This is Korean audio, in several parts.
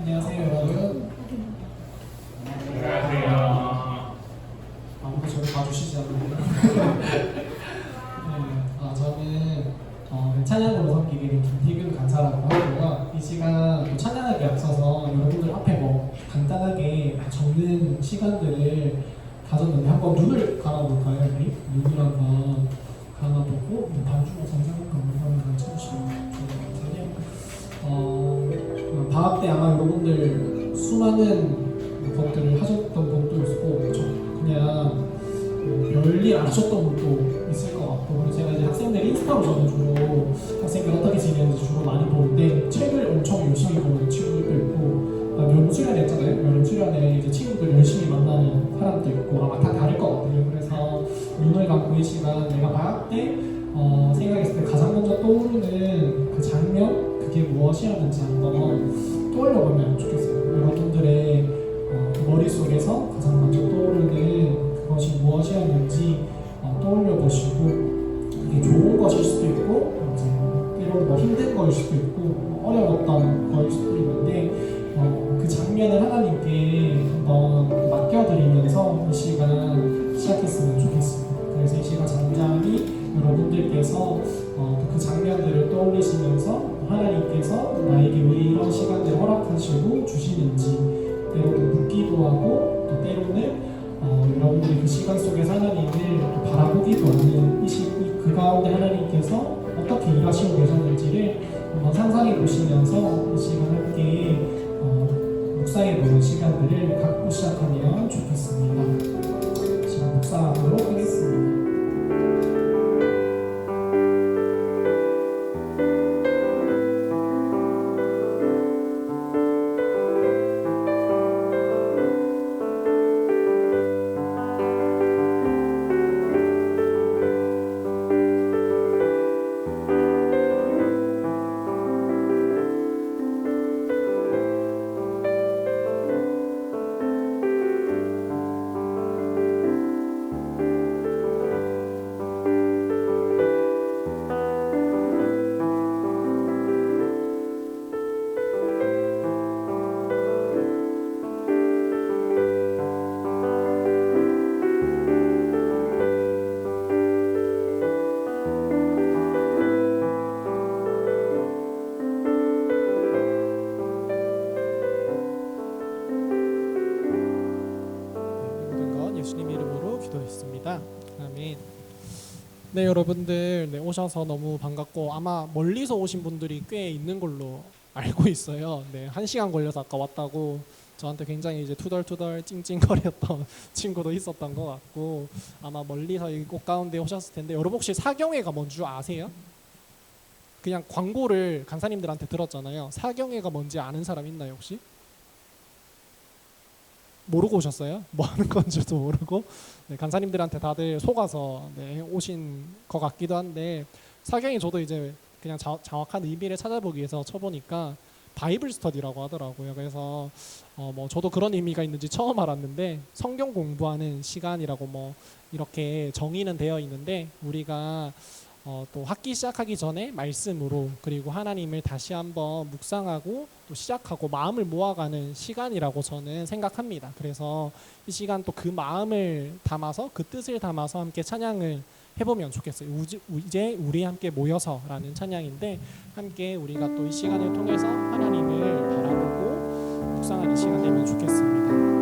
안녕하세요 여러분 안녕하세요. 아무도 저를 봐주시지 않는데 네, 아, 저는 어, 찬양으로 섬기기를 김희균 간사라고 하고요 이 시간 또 찬양하기 앞서서 여러분들 앞에 뭐 간단하게 적는 시간들을 가졌는데 한번 눈을 감아볼까요 우리? 눈을 한번 감아보고 뭐 반주로 성장한 감을 쳐주시면 좋을 것 같아요 어, 방학 때 아마 여러분들 수많은 것들을 하셨던 분도 있고 저 그냥 뭐 별일 안 하셨던 분도 있을 것 같고 그리고 제가 이제 학생들 인스타로 저는 주로 학생들 어떻게 지내는지 주로 많이 보는데 책을 엄청 열심히 보는 친구들도 있고 여름 수련회 했잖아요? 여름 수련회 이제 친구들 열심히 만나는 사람도 있고 아마 다 다를 것 같아요. 그래서 눈을 감고 이 시간 내가 방학 때 어, 생각했을 때 가장 먼저 떠오르는 그 장면 그게 무엇이었는지 한번 떠올려보면 좋겠어요. 여러분들의 어, 그 머릿속에서 가장 먼저 떠오르는 그것이 무엇이었는지 어, 떠올려 보시고 이게 좋은 것일 수도 있고 이제 때로는 뭐 힘든 거일 수도 있고 뭐 어려웠 여러분들께서 어, 그 장면들을 떠올리시면서 하나님께서 나에게 왜 이런 시간들을 허락하시고 주시는지 때로는 묻기도 하고 또 때로는 어, 여러분들이 그 시간 속에서 하나님을 또 바라보기도 하는 이 시, 이- 그 가운데 하나님께서 어떻게 일하시고 계셨는지를 한번 상상해 보시면서 이 시간 함께 어, 묵상해 보는 시간들을 갖고 시작하면 좋겠습니다. 지금 묵상하도록 하겠습니다. 기도했습니다. 아멘. 네 여러분들 네, 오셔서 너무 반갑고 아마 멀리서 오신 분들이 꽤 있는 걸로 알고 있어요. 네, 한 시간 걸려서 아까 왔다고 저한테 굉장히 이제 투덜투덜 찡찡거렸던 친구도 있었던 것 같고 아마 멀리서 이 꽃 가운데 오셨을 텐데 여러분 혹시 사경회가 뭔 줄 아세요? 그냥 광고를 간사님들한테 들었잖아요. 사경회가 뭔지 아는 사람 있나요 혹시? 모르고 오셨어요? 뭐 하는 건지도 모르고 네, 간사님들한테 다들 속아서 네, 오신 것 같기도 한데 사경이 저도 이제 그냥 자, 정확한 의미를 찾아보기 위해서 쳐보니까 바이블 스터디라고 하더라고요. 그래서 어, 뭐 저도 그런 의미가 있는지 처음 알았는데 성경 공부하는 시간이라고 뭐 이렇게 정의는 되어 있는데 우리가 어, 또 학기 시작하기 전에 말씀으로 그리고 하나님을 다시 한번 묵상하고 또 시작하고 마음을 모아가는 시간이라고 저는 생각합니다. 그래서 이 시간 또 그 마음을 담아서 그 뜻을 담아서 함께 찬양을 해보면 좋겠어요. 우지, 이제 우리 함께 모여서라는 찬양인데 함께 우리가 또 이 시간을 통해서 하나님을 바라보고 묵상하는 시간 되면 좋겠습니다.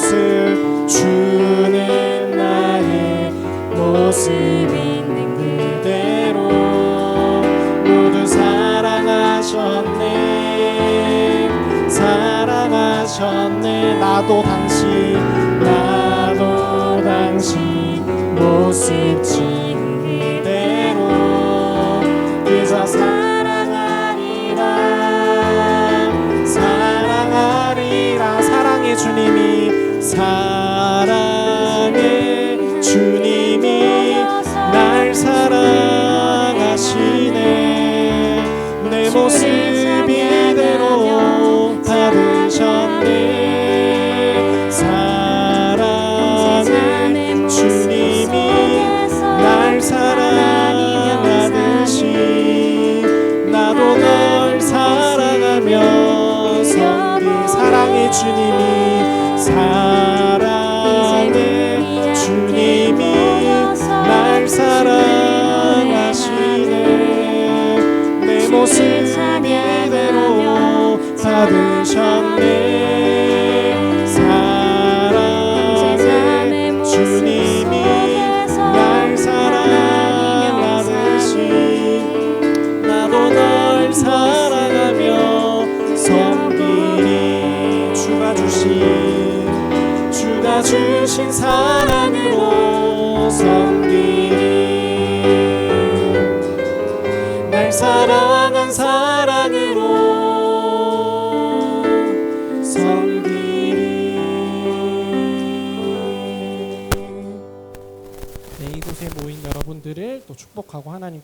모습 주는 나의 모습 있는 그대로 모두 사랑하셨네. 사랑하셨네. 나도 당신 나도 당신 모습 time.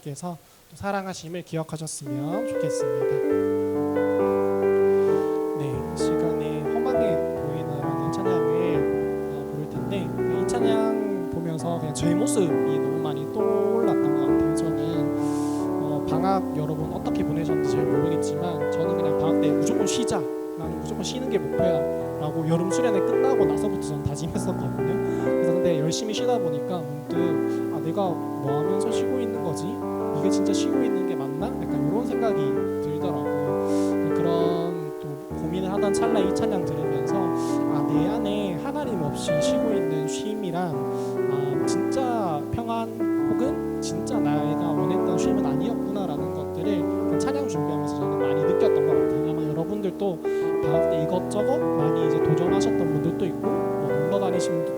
하나님께서 사랑하심을 기억하셨으면 좋겠습니다. 찬양 들으면서 아, 내 안에 하나님 없이 쉬고 있는 쉼이란 아, 진짜 평안 혹은 진짜 내가 원했던 쉼은 아니었구나라는 것들을 그 찬양 준비하면서 저는 많이 느꼈던 것 같아요. 아마 여러분들도 방학 때 이것저것 많이 이제 도전하셨던 분들도 있고 뭐 놀러 다니신 분들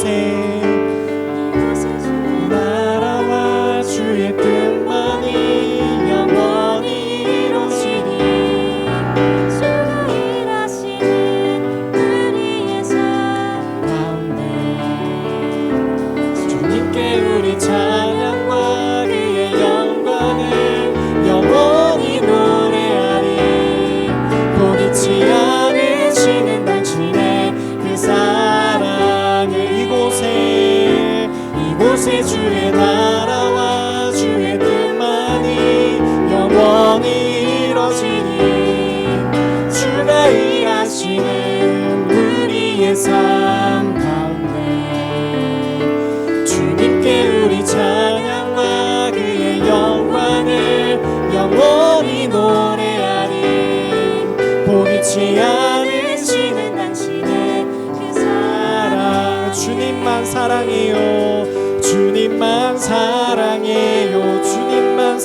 você.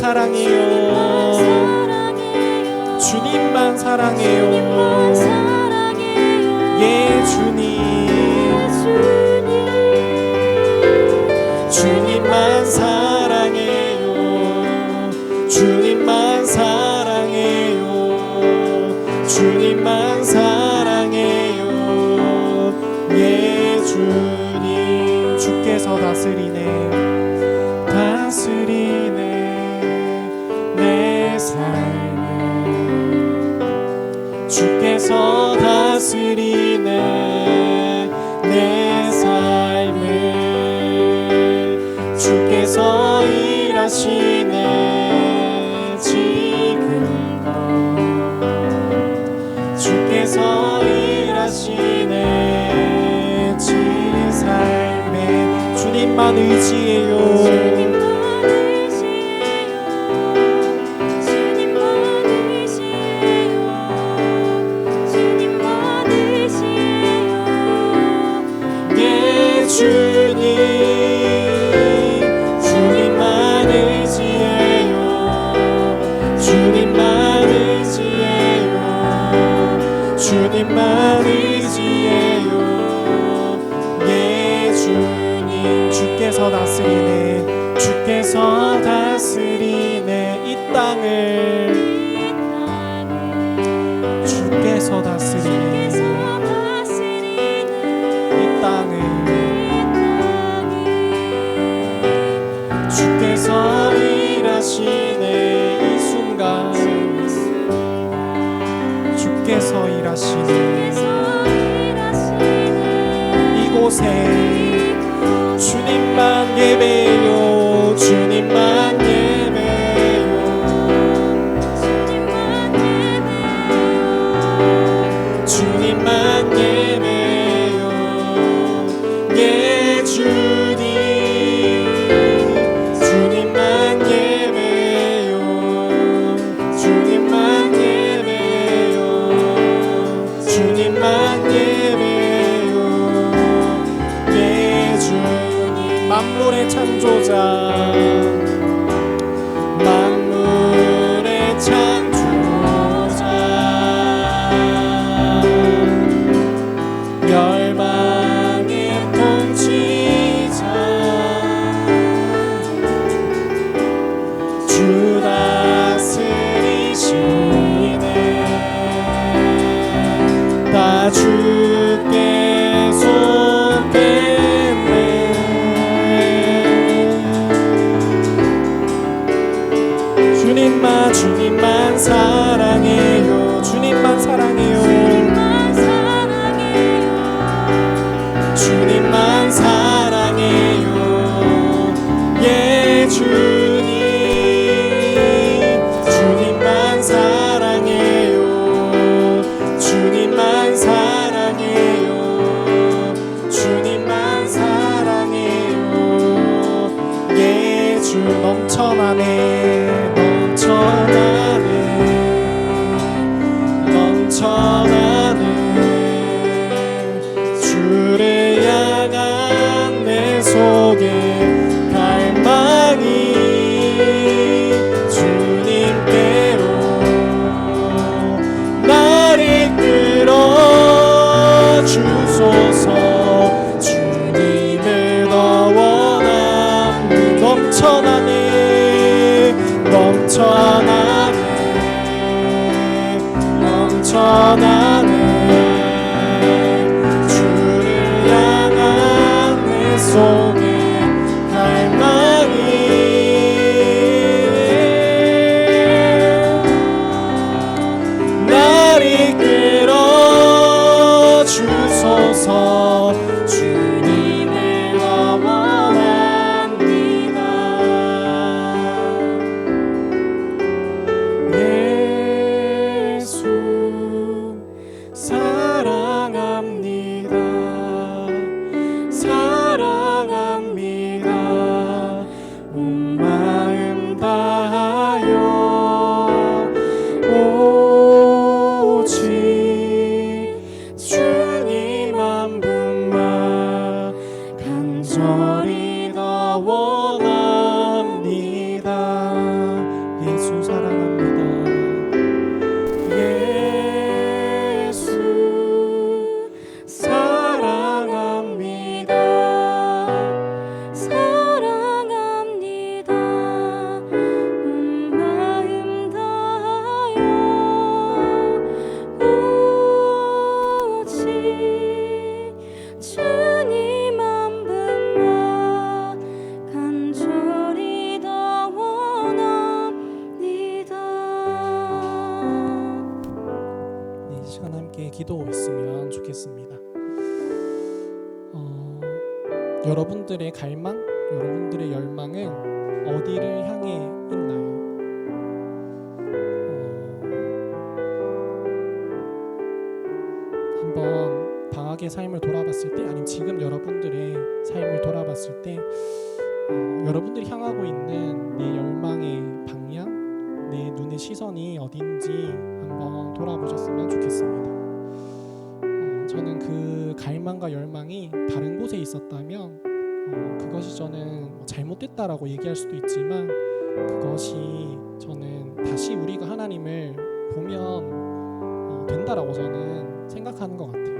사랑해요. 주님만 사랑해요. 예, 주님. 주님만 사랑해요. 주님만 사랑해요. 주님만 사랑해요. 예, 주님. 주께서 다스리네. 나만 의지해요. 곳에 주님만 예배 만물의 창조자 한번 방학의 삶을 돌아봤을 때, 아니면 지금 여러분들의 삶을 돌아봤을 때, 어, 여러분들이 향하고 있는 내 열망의 방향, 내 눈의 시선이 어딘지 한번 돌아보셨으면 좋겠습니다. 어, 저는 그 갈망과 열망이 다른 곳에 있었다면 어, 그것이 저는 뭐 잘못됐다라고 얘기할 수도 있지만 그것이 저는 다시 우리가 하나님을 보면 어, 된다라고 저는 생각하는 것 같아요.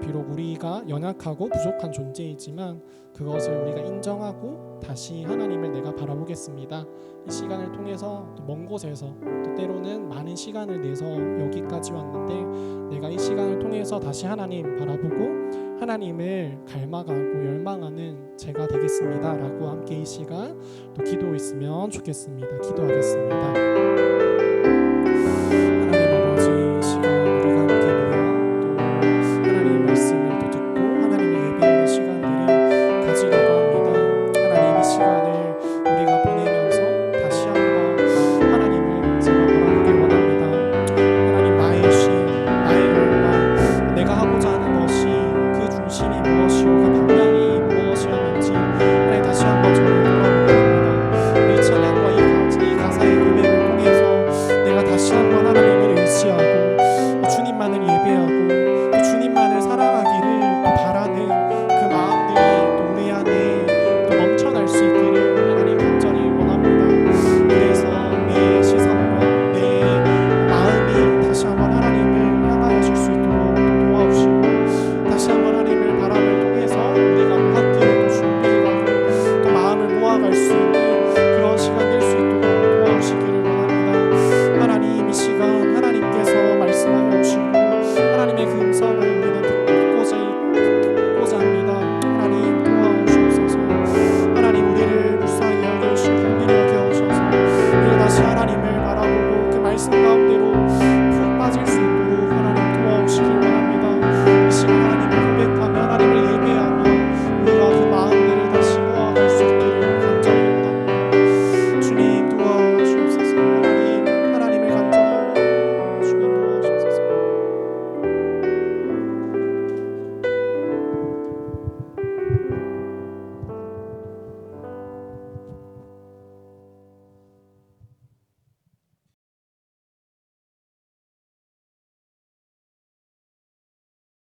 비록 우리가 연약하고 부족한 존재이지만 그것을 우리가 인정하고 다시 하나님을 내가 바라보겠습니다. 이 시간을 통해서 또 먼 곳에서 또 때로는 많은 시간을 내서 여기까지 왔는데 내가 이 시간을 통해서 다시 하나님 바라보고 하나님을 갈망하고 열망하는 제가 되겠습니다 라고 함께 이 시간 또 기도했으면 좋겠습니다. 기도하겠습니다.